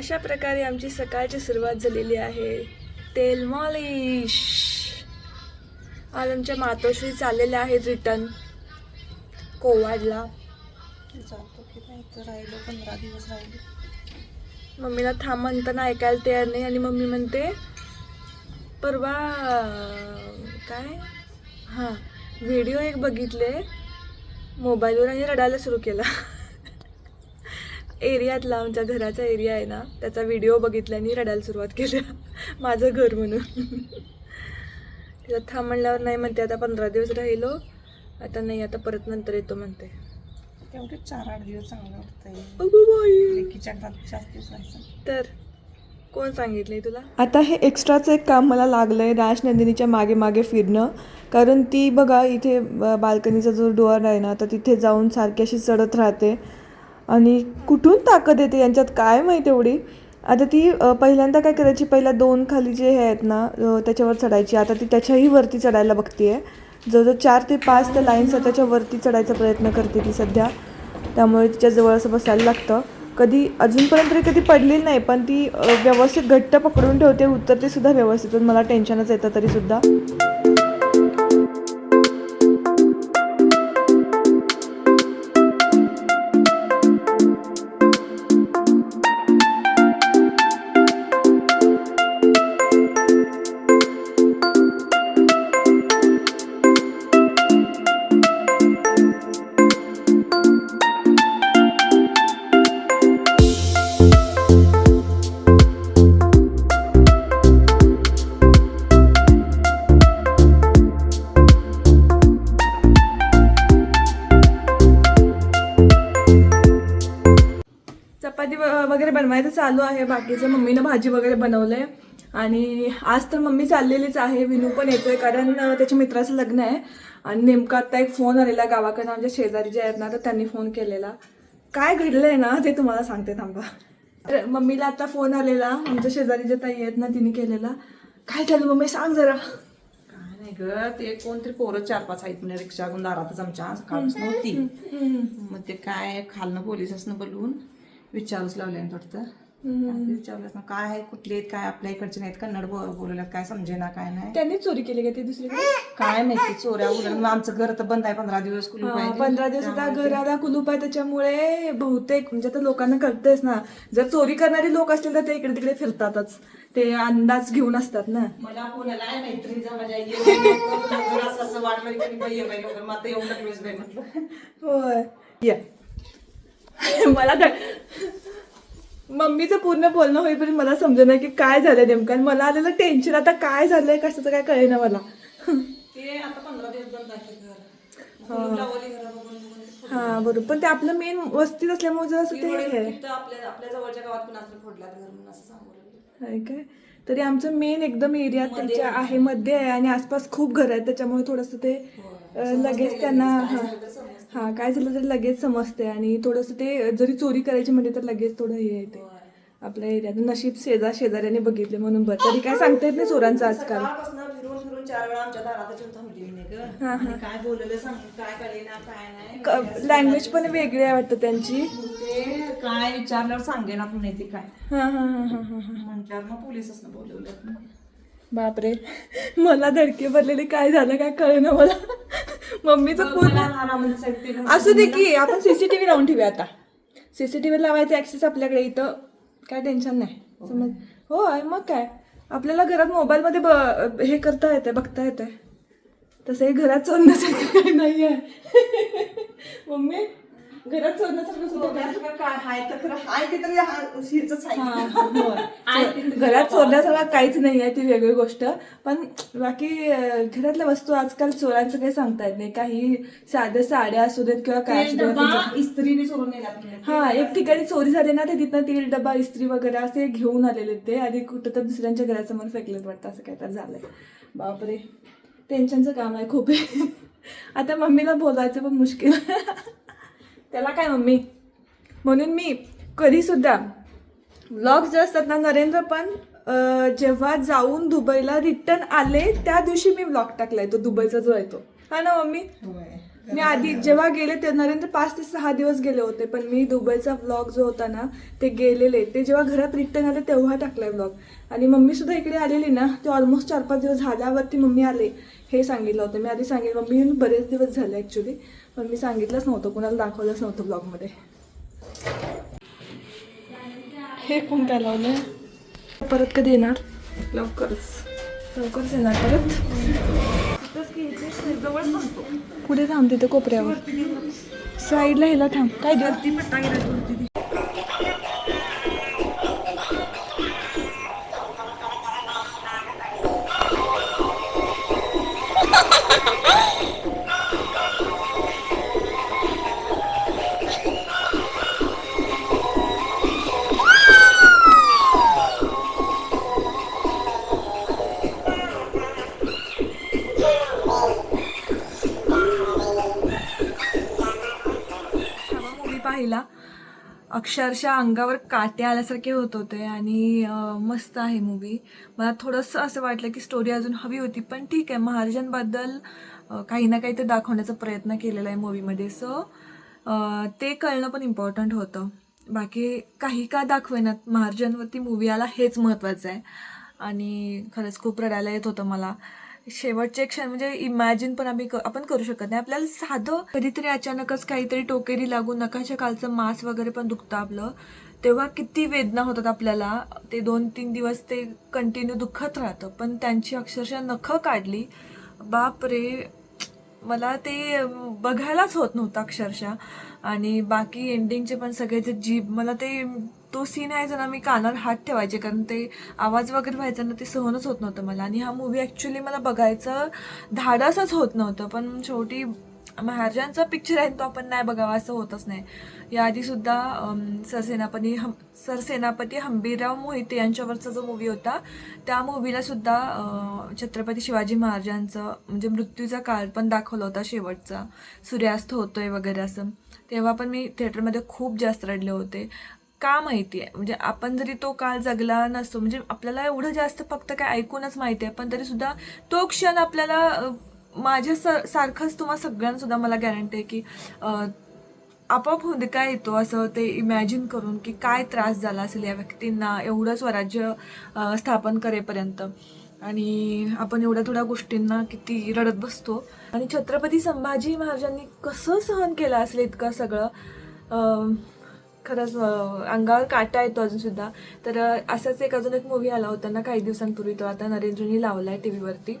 अशा प्रकारे आमची सकाळची सुरुवात झालेली आहे. तेल मॉलिश. आज आमच्या मातोश्री चाललेल्या आहेत रिटर्न कोवाडला. जातो की नाही तर राहिलो पंधरा दिवस राहिले. मम्मीला थांब म्हणताना ऐकायला तयार नाही आणि मम्मी म्हणते परवा काय? हां व्हिडिओ एक बघितले. मोबाईलवर आणि रडायला सुरू केला. एरियातला आमच्या घराचा एरिया आहे ना त्याचा व्हिडिओ बघितला आणि रडायला सुरुवात केली. माझं घर म्हणून. तिला थांब म्हणल्यावर नाही म्हणते आता पंधरा दिवस राहिलो. आता नाही आता परत नंतर येतो म्हणते. तेवढे चार आठ दिवस चांगलं वाटतंय तर कोण सांगितलंय तुला? आता हे एक्स्ट्राचं एक काम मला लागलंय राज नंदिनीच्या मागे मागे फिरणं. कारण ती बघा इथे ब- बाल्कनीचा जो डोअर आहे ना तर तिथे जाऊन सारखी अशी चढत राहते. आणि कुठून ताकद येते यांच्यात काय माहीत एवढी? आता ती पहिल्यांदा काय करायची? पहिला दोन खाली जे हे आहेत ना त्याच्यावर चढायची. आता ती त्याच्याही वरती चढायला बघतीये. जवळजवळ चार ते पाच त्या लाईन्स त्याच्या वरती चढायचा प्रयत्न करते ती सध्या. त्यामुळे तिच्या जवळ असं बसायला लागतं. कधी अजूनपर्यंत तरी कधी पडलेली नाही पण ती व्यवस्थित घट्ट पकडून ठेवते. उतरते सुद्धा व्यवस्थित पण मला टेन्शनच येतं तरी वगैरे बनवायचं चालू आहे. बाकीचं मम्मीनं भाजी वगैरे बनवलंय. आणि आज तर मम्मी चाललेलीच आहे. विनू पण येतोय कारण त्याच्या मित्राचं लग्न आहे. आणि नेमका आता एक फोन आलेला गावाकडनं. आमच्या शेजारी जे आहेत ना तर त्यांनी फोन केलेला. काय घडलंय ना ते तुम्हाला सांगते थांबा. तर मम्मीला आता फोन आलेला. आमच्या शेजारी जे ताई आहेत ना तिने केलेला. काय झालं मम्मी? सांग जरा. काय नाही ग. ते कोणतरी पोरं चार पाच आहेत म्हणजे रिक्षा घेऊन दारातच आमच्या सकाळपासून होती मग ते काय खालनं पोलिसांना बोलवून विचारूच लावले असं विचारलं असं, काय आहे? कुठले आहेत? काय आपल्या इकडचे नाहीत कन्नड बोल बोलवल्यात. काय समजेना काय नाही. त्यांनीच चोरी केली का ती दुसरीकडे काय माहिती चोऱ्या उलट. मग आमचं घर तर बंद आहे पंधरा दिवस कुलूप हा, आहे पंधरा दिवस आता घराला कुलूप आहे त्याच्यामुळे बहुतेक म्हणजे आता लोकांना कळतंयच ना. जर चोरी करणारे लोक असतील तर ते इकडे तिकडे फिरतातच. ते अंदाज घेऊन असतात ना. मला पुण्याला आहे मैत्रिणीचा माझ्या असं वाटलं होय. या. मला तर मम्मीचं पूर्ण बोलणं होईपर्यंत मला समजेना की काय झालं नेमकं. आणि मला आलेलं टेन्शन आता काय झालंय कशाचं काय कळेना मला. हा. बरोबर. पण ते आपलं मेन वस्तीत असल्यामुळे जर असं ते आहे. काय? तरी आमचं मेन एकदम एरिया त्याच्या आहे. मध्ये आहे आणि आसपास खूप घर आहेत त्याच्यामुळे थोडंसं ते लगेच त्यांना हा काय झालं तरी लगेच समजते आणि थोडंसं ते जरी चोरी करायची म्हणजे तर लगेच थोडं हे येते. आपल्या एरियात नशीब शेजार शेजाऱ्याने बघितले म्हणून बरं. तरी काय सांगता येत नाही चोरांचं आजकाल. सकाळपासून फिरून फिरून चार वेळा आमच्या दारात येऊन थांबली मी ग. आणि काय बोललेलं सांग काय कळेना काय नाही. लँग्वेज पण वेगळी आहे वाटतं त्यांची. ते काय विचारल्यावर सांगेना पुणे ती काय. हा हा हा हा हा हा. म्हटल्यावर मग पोलिसच बोलवलं. बापरे. मला धडकी भरलेली काय झालं काय कळेना मला. मम्मीचं पूर्ण असू दे की आपण सीसीटीव्ही लावून ठेवूया आता. सीसीटीव्ही लावायचा ऍक्सेस आपल्याकडे इथं. काय टेन्शन नाही. समज होय मग काय? आपल्याला घरात मोबाईलमध्ये ब हे करता येते बघता येते तसंही घरात चोरण्यासारखं काही नाही आहे मम्मी? घरात चोरण्यासारखं सुद्धा काय काय? हाय तर खरं हाय ते तरी हा- हिचंच आहे. हा, होय. घरात चोरण्यासारखं काहीच नाही आहे ती वेगळी गोष्ट. पण बाकी अं, घरातल्या वस्तू आजकाल चोरांचं काही सांगता येत नाही. काही साध्या साड्या असू देत किंवा काय असू ते देत डबा इस्त्रीने सोडून नेला पुण्यात. हा एक ठिकाणी चोरी झाली ना ते तिथनं तेल डबा इस्त्री वगैरे असे घेऊन आलेले ते. आणि कुठं तर दुसऱ्यांच्या घरासमोर फेकलेत वाटतं असं काय तर झालंय. बापरे. टेन्शनचं काम आहे खूप. आता मम्मीला बोलायचं पण मुश्किल. त्याला काय मम्मी? म्हणून मी कधी सुद्धा व्लॉग जे असतात ना नरेंद्र पण जेव्हा जाऊन दुबईला रिटर्न आले त्या दिवशी मी व्लॉग टाकलाय तो दुबईचा जो आहे तो. हा ना मम्मी. मी आधी जेव्हा गेले ते नरेंद्र पाच ते सहा दिवस गेले होते पण मी दुबईचा व्लॉग जो होता ना ते गेलेले. ते जेव्हा घरात रिटर्न आले तेव्हा टाकलाय व्लॉग आणि मम्मी सुद्धा इकडे आलेली ना ते ऑलमोस्ट चार पाच दिवस झाल्यावरती मम्मी आले हे सांगितलं होतं. मी आधी सांगितलं मम्मी बरेच दिवस झाले ॲक्च्युली पण मी सांगितलंच नव्हतं कुणाला दाखवलंच नव्हतं ब्लॉगमध्ये. हे कोण काय लावलं परत कधी येणार? लवकरच. लवकरच येणार परत? पुढे थांब तिथे कोपऱ्यावर. साईडला ह्याला थांब. काय देऊ अक्षरशः अंगावर काटे आल्यासारखे होत होते आणि मस्त आहे मूवी मला थोडंसं असं वाटलं की स्टोरी अजून हवी होती पण ठीक आहे. महाराजांबद्दल काही ना काही ते दाखवण्याचा प्रयत्न केलेला आहे मूवीमध्ये सो ते कळणं पण इम्पॉर्टंट होतं. बाकी काही का दाखवेनात महाराजांवरती मूवी आला हेच महत्त्वाचं आहे. आणि खरंच खूप रडायला येत होतं मला. शेवटचे क्षण म्हणजे इमॅजिन पण आम्ही क- आपण करू शकत नाही. आपल्याला साधं कधीतरी अचानकच काहीतरी टोकेरी लागून नकाशा कालचं मांस वगैरे पण दुखतं आपलं. तेव्हा किती वेदना होतात आपल्याला. ते दोन तीन दिवस ते कंटिन्यू दुखत राहतं. पण त्यांची अक्षरशः नखं काढली. बापरे. मला ते बघायलाच होत नव्हतं अक्षरशः. आणि बाकी एंडिंगचे पण सगळे जे जीभ मला ते तो सीन आहे ना मी कानावर हात ठेवायचे कारण ते आवाज वगैरे व्हायचा ना ते सहनच होत नव्हतं मला. आणि हा मूवी ॲक्च्युली मला बघायचं धाडसच होत नव्हतं पण शेवटी महाराजांचा पिक्चर आहे तो आपण नाही बघावा असं होतच नाही. याआधीसुद्धा सरसेनापती हम सरसेनापती हंबीरराव मोहिते यांच्यावरचा जो मूवी होता त्या मूवीला सुद्धा छत्रपती शिवाजी महाराजांचं म्हणजे मृत्यूचा काळ पण दाखवला होता शेवटचा. सूर्यास्त होतोय वगैरे असं. तेव्हा पण मी थिएटरमध्ये खूप जास्त रडले होते. का माहिती आहे म्हणजे आपण जरी तो काळ जगला नसतो म्हणजे आपल्याला एवढं जास्त फक्त काय ऐकूनच माहिती आहे पण तरीसुद्धा तो क्षण आपल्याला माझ्या स सारखंच तुम्हाला सगळ्यांनासुद्धा मला गॅरंटी आहे की आपोआप होते काय येतो असं ते इमॅजिन करून की काय त्रास झाला असेल या व्यक्तींना एवढं स्वराज्य स्थापन करेपर्यंत. आणि आपण एवढ्या थोड्या गोष्टींना किती रडत बसतो. आणि छत्रपती संभाजी महाराजांनी कसं सहन केलं असेल इतकं सगळं? खरंच अंगावर काटा येतो अजूनसुद्धा. तर असाच एक अजून एक मूवी आला होता ना काही दिवसांपूर्वी तो आता नरेंद्रनी लावला आहे टी व्हीवरती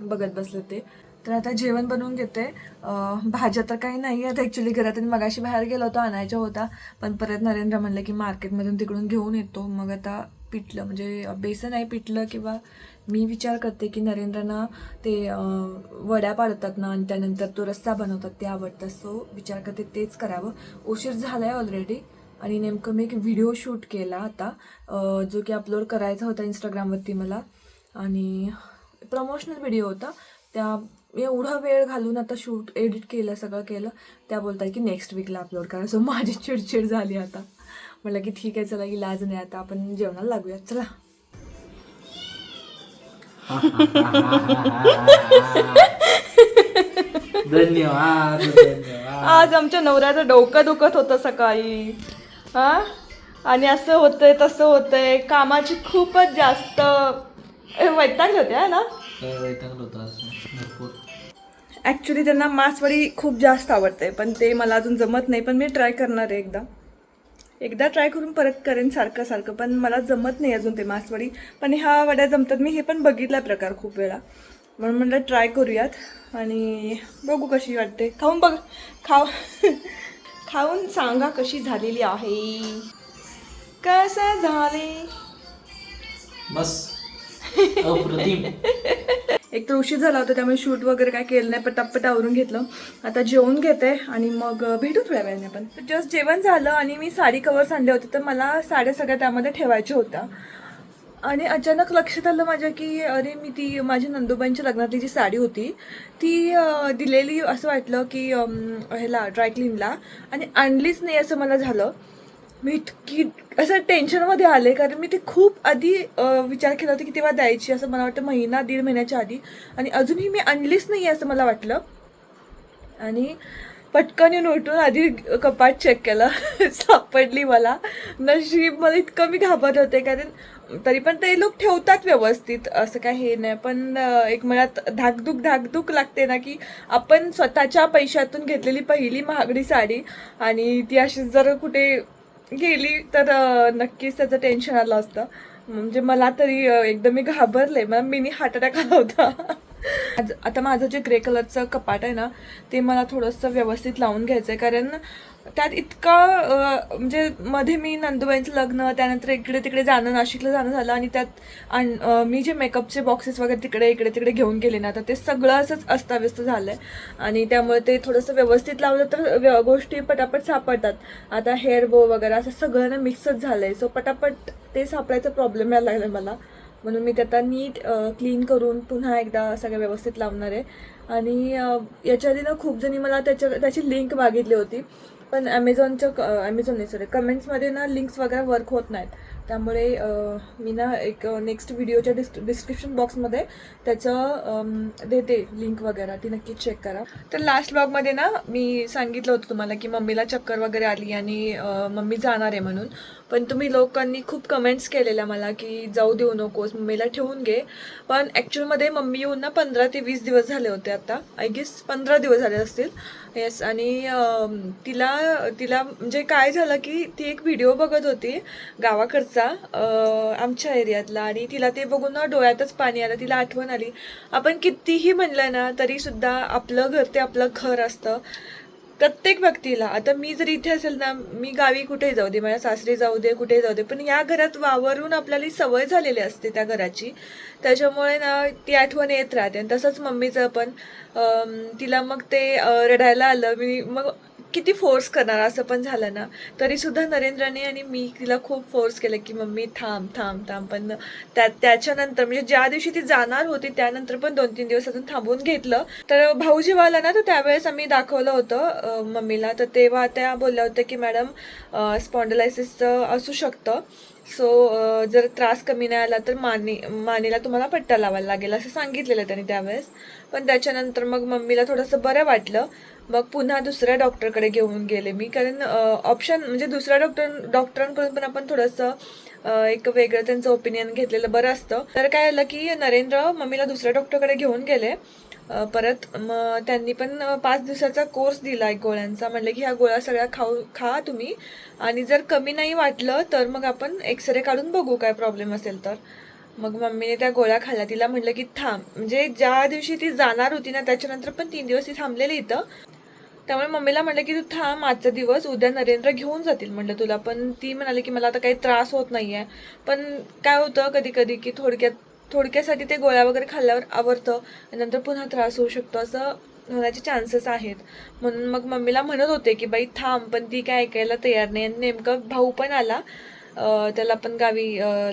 बघत बसलं ते. तर आता जेवण बनवून घेते भाज्या तर काही नाही आहेत ॲक्च्युली घरात. आणि मगाशी बाहेर गेलो होतो आणायचा होता. पण परत नरेंद्र म्हणलं की मार्केटमधून तिकडून घेऊन येतो. मग आता पिठलं म्हणजे बेसन आहे पिठलं किंवा मी विचार करते की नरेंद्रना ते वड्या पाडतात ना आणि त्यानंतर तो रस्सा बनवतात ते आवडतं. सो विचार करते तेच करावं. उशीर झाला आहे ऑलरेडी आणि नेमकं मी एक व्हिडिओ शूट केला आता जो की अपलोड करायचा होता इंस्टाग्रामवरती मला. आणि प्रमोशनल व्हिडिओ होता. त्या एवढा वेळ घालून आता शूट एडिट केलं सगळं केलं. त्या बोलतात की नेक्स्ट वीकला अपलोड करा. सो माझी चिडचिड झाली आता. म्हटलं की ठीक आहे चला की लाज नाही आता. आपण जेवणाला लागूया चला. धन्यवाद आज आमच्या नवऱ्याचं डोकं दुखत होतं सकाळी. हा? आणि असं होतंय तसं होतंय. कामाची खूपच जास्त ए, वैतागले होते हा ना? काय वैतागलं होतं आज. भरपूर. ॲक्च्युली त्यांना मासवडी खूप जास्त आवडते पण ते मला अजून जमत नाही पण मी ट्राय करणार आहे एकदा. एकदा ट्राय करून परत करेन सारखं सारखं पण मला जमत नाही अजून ते मासवडी. पण ह्या वड्या जमतात. मी हे पण बघितला प्रकार खूप वेळा. म्हणून म्हटलं ट्राय करूयात. आणि बघू कशी वाटते. खाऊन बघ. खाऊ. खाऊन सांगा कशी झालेली आहे. कसं झाली? बस. एक तर उशीर झाला होता त्यामुळे शूट वगैरे काय केलं नाही पटापट आवरून घेतलं. आता जेवून घेते आणि मग भेटू थोड्या वेळाने आपण जस्ट जेवण झालं आणि मी साडी कवर्स आणले होते तर मला साड्या सगळ्या त्यामध्ये ठेवायच्या होत्या. आणि अचानक लक्षात आलं माझ्या की अरे मी ती माझी नंदुबाईंच्या लग्नातली जी साडी होती ती दिलेली असं वाटलं की ह्याला ड्रायक्लीनला आणि आणलीच नाही असं मला झालं. मी इतकी असं टेन्शनमध्ये आले कारण मी ते खूप आधी विचार केला होता की तेव्हा द्यायची असं मला वाटतं महिना दीड महिन्याच्या आधी. आणि अजूनही मी आणलीच नाही असं मला वाटलं. आणि पटकन येऊन उठून आधी कपाट चेक केलं. सापडली मला. नशीब मला इतकं मी घाबरत होते कारण तरी पण ते लोक ठेवतात व्यवस्थित असं काय हे नाही. पण एक मनात धाकधूक धाकधूक लागते ना की आपण स्वतःच्या पैशातून घेतलेली पहिली महागडी साडी आणि ती अशी जर कुठे गेली तर नक्कीच त्याचं टेन्शन आलं असतं. म्हणजे मला तरी एकदम मी घाबरले. मला मिनी हार्ट अटॅक आला होता. आज- आता माझं जे ग्रे कलरचं कपाट आहे ना ते मला थोडंसं व्यवस्थित लावून घ्यायचं आहे कारण त्यात इतका म्हणजे मध्ये मी नंदुबाईंचं लग्न त्यानंतर इकडे तिकडे जाणं नाशिकला जाणं झालं आणि त्यात मी जे मेकअपचे बॉक्सेस वगैरे तिकडे इकडे तिकडे घेऊन गेले ना तर ते सगळं असंच अस्ताव्यस्त झालं आहे आणि त्यामुळे ते थोडंसं व्यवस्थित लावलं तर व्य- गोष्टी पटापट सापडतात. आता हेअर बो वगैरे असं सगळं ना मिक्सच झालं आहे सो पटापट ते सापडायचा प्रॉब्लेम यायला लागला मला. म्हणून मी ते आता नीट क्लीन करून पुन्हा एकदा सगळं व्यवस्थित लावणार आहे. आणि याच्या आधी ना खूप जणी मला त्याच्या त्याची लिंक मागितली होती. पण ॲमेझॉनच्या ॲमेझॉन नाही सॉरी कमेंट्समध्ये ना लिंक्स वगैरे वर्क होत नाहीत. त्यामुळे मी ना एक नेक्स्ट व्हिडिओच्या डिस् डिस्क्रिप्शन बॉक्समध्ये त्याचं देते लिंक वगैरे. ती नक्की चेक करा. तर लास्ट ब्लॉगमध्ये ना मी सांगितलं होतं तुम्हाला की मम्मीला चक्कर वगैरे आली आणि मम्मी जाणार आहे म्हणून. पण तुम्ही लोकांनी खूप कमेंट्स केलेल्या मला की जाऊ देऊ नकोस मम्मीला ठेवून घे. पण ॲक्च्युअलमध्ये मम्मी येऊन ना पंधरा ते वीस दिवस झाले होते आता. आय गेस पंधरा दिवस झाले असतील. येस आणि तिला तिला म्हणजे काय झालं की ती एक व्हिडिओ बघत होती गावाकडचा आमच्या एरियातला आणि तिला ते बघून ना डोळ्यातच पाणी आलं. तिला आठवण आली. आपण कितीही म्हणलं ना तरी सुद्धा आपलं घर ते आपलं घर असतं. प्रत्येक व्यक्तीला आता मी जर इथे असेल ना मी गावी कुठे जाऊ दे माझ्या सासरी जाऊ दे कुठे जाऊ दे पण या घरात वावरून आपल्याला सवय झालेली असते त्या घराची. त्याच्यामुळे ना ती आठवण येत राहते. आणि तसंच मम्मीचं पण तिला मग ते रडायला आलं मी मग किती फोर्स करणार? असं पण झालं ना. तरी सुद्धा नरेंद्रने आणि मी तिला खूप फोर्स केलं की मम्मी थांब थांब थांब. पण त्या त्याच्यानंतर म्हणजे ज्या दिवशी ती जाणार होती त्यानंतर पण दोन तीन दिवस अजून थांबून घेतलं. तर भाऊ जेव्हा आला ना तर त्यावेळेस आम्ही दाखवलं होतं मम्मीला. तर तेव्हा त्या बोलल्या होत्या की मॅडम स्पॉन्डलायसिसचं असू शकतं. सो जर त्रास कमी नाही आला तर माने मानेला तुम्हाला पट्टा लावायला लागेल. असं सांगितलेलं त्यांनी त्यावेळेस. पण त्याच्यानंतर मग मम्मीला थोडंसं बरं वाटलं. मग पुन्हा दुसऱ्या डॉक्टरकडे घेऊन गेले मी. कारण ऑप्शन म्हणजे दुसऱ्या डॉक्टर डॉक्टरांकडून पण आपण थोडंसं एक वेगळं त्यांचं ओपिनियन घेतलेलं बरं असतं. तर काय झालं की नरेंद्र मम्मीला दुसऱ्या डॉक्टरकडे घेऊन गेले. परत मग त्यांनी पण पाच दिवसाचा कोर्स दिला एक गोळ्यांचा. म्हणलं की ह्या गोळ्या सगळ्या खाऊ खा तुम्ही. आणि जर कमी नाही वाटलं तर मग आपण एक्सरे काढून बघू काय प्रॉब्लेम असेल तर. मग मम्मीने त्या गोळ्या खाल्ल्या. तिला म्हटलं की थांब. म्हणजे ज्या दिवशी ती जाणार होती ना त्याच्यानंतर पण तीन दिवस ती थांबलेली इथं. त्यामुळे मम्मीला म्हटलं की तू थांब आजचा दिवस उद्या नरेंद्र घेऊन जातील म्हटलं तुला. पण ती म्हणाली की मला आता काही त्रास होत नाही आहे पण काय होतं कधी कधी की थोडक्यात थोडक्यासाठी ते गोळ्या वगैरे खाल्ल्यावर आवरतं आणि नंतर पुन्हा त्रास होऊ शकतो असं होण्याचे चान्सेस आहेत. म्हणून मग मम्मीला म्हणत होते की बाई थांब पण ती काय ऐकायला तयार नाही. आणि नेमकं भाऊ पण आला. त्याला पण गावी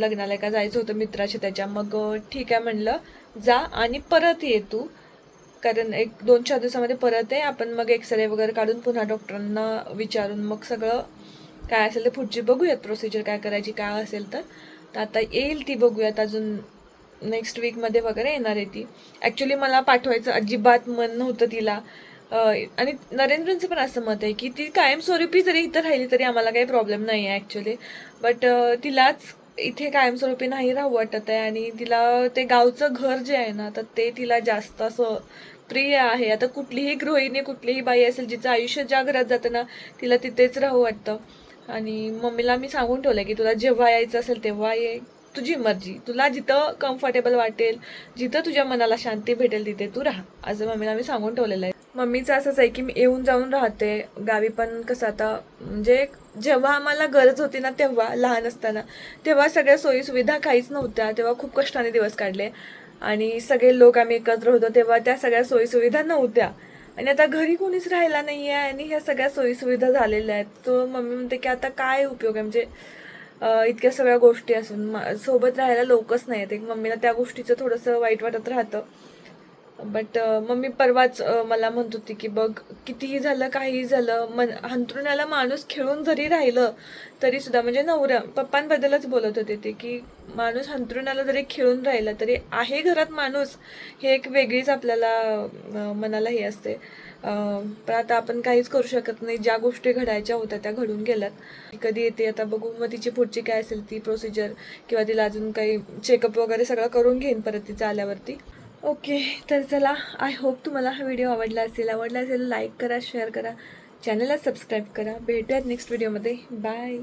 लग्नाला का जायचं होतं मित्राच्या त्याच्या. मग ठीक आहे म्हणलं जा आणि परत ये तू. कारण एक दोन चार दिवसामध्ये परत आहे. आपण मग एक्सरे वगैरे काढून पुन्हा डॉक्टरांना विचारून मग सगळं काय असेल ते पुढची बघूयात प्रोसिजर काय करायची काय असेल तर. तर आता येईल ती बघूयात. अजून नेक्स्ट वीकमध्ये वगैरे येणार आहे ती. ॲक्च्युली मला पाठवायचं अजिबात मन नव्हतं तिला. आणि नरेंद्रचं पण असं मत आहे की ती कायमस्वरूपी जरी इथं राहिली तरी आम्हाला काही प्रॉब्लेम नाही आहे ॲक्च्युली बट तिलाच इथे कायमस्वरूपी नाही राहू वाटत आहे आणि तिला ते गावचं घर जे आहे ना तर ते तिला जास्त असं प्रिय आहे. आता कुठलीही गृहिणी कुठलीही बाई असेल जिचं आयुष्य ज्या घरात जातं ना तिला तिथेच राहू वाटतं. आणि मम्मीला मी सांगून ठेवलं की तुला जेव्हा यायचं असेल तेव्हा ये. तुझी मर्जी. तुला जिथं कम्फर्टेबल वाटेल जिथं तुझ्या मनाला शांती भेटेल तिथे तू राहा. असं मम्मीला मी सांगून ठेवलेलं आहे. मम्मीचं असंच आहे की मी येऊन जाऊन राहते. गावी पण कसं आता म्हणजे जेव्हा आम्हाला गरज होती ना तेव्हा लहान असताना तेव्हा सगळ्या सोयीसुविधा काहीच नव्हत्या. तेव्हा खूप कष्टाने दिवस काढले. आणि सगळे लोक आम्ही एकत्र होतो तेव्हा त्या सगळ्या सोयीसुविधा नव्हत्या. आणि आता घरी कोणीच राहिला नाही आहे आणि ह्या सगळ्या सोयीसुविधा झालेल्या आहेत. तो मम्मी म्हणते की आता काय उपयोग आहे? म्हणजे इतक्या सगळ्या गोष्टी असून सोबत राहायला लोकच नाही आहेत एक मम्मीला त्या गोष्टीचं थोडंसं वाईट वाटत राहतं. बट uh, मम्मी परवाच uh, मला म्हणत होती की बघ कितीही झालं काहीही झालं मन अंथरुणाला माणूस खेळून जरी राहिलं तरी सुद्धा म्हणजे नवऱ्या पप्पांबद्दलच बोलत होते ते की माणूस अंथरुणाला जरी खेळून राहिला तरी आहे घरात माणूस हे एक वेगळीच आपल्याला मनाला हे असते. पण आता आपण काहीच करू शकत नाही ज्या गोष्टी घडायच्या होत्या त्या घडून गेल्यात. कधी येते आता बघू मग तिची पुढची काय असेल ती प्रोसिजर किंवा तिला अजून काही चेकअप वगैरे सगळं करून घेईन परत तिचं आल्यावरती. ओके तर चला आय होप तुम्हाला हा व्हिडिओ आवडला असेल. आवडला असेल लाईक करा शेअर करा. चॅनलला सबस्क्राईब करा. भेटूयात नेक्स्ट व्हिडिओमध्ये बाय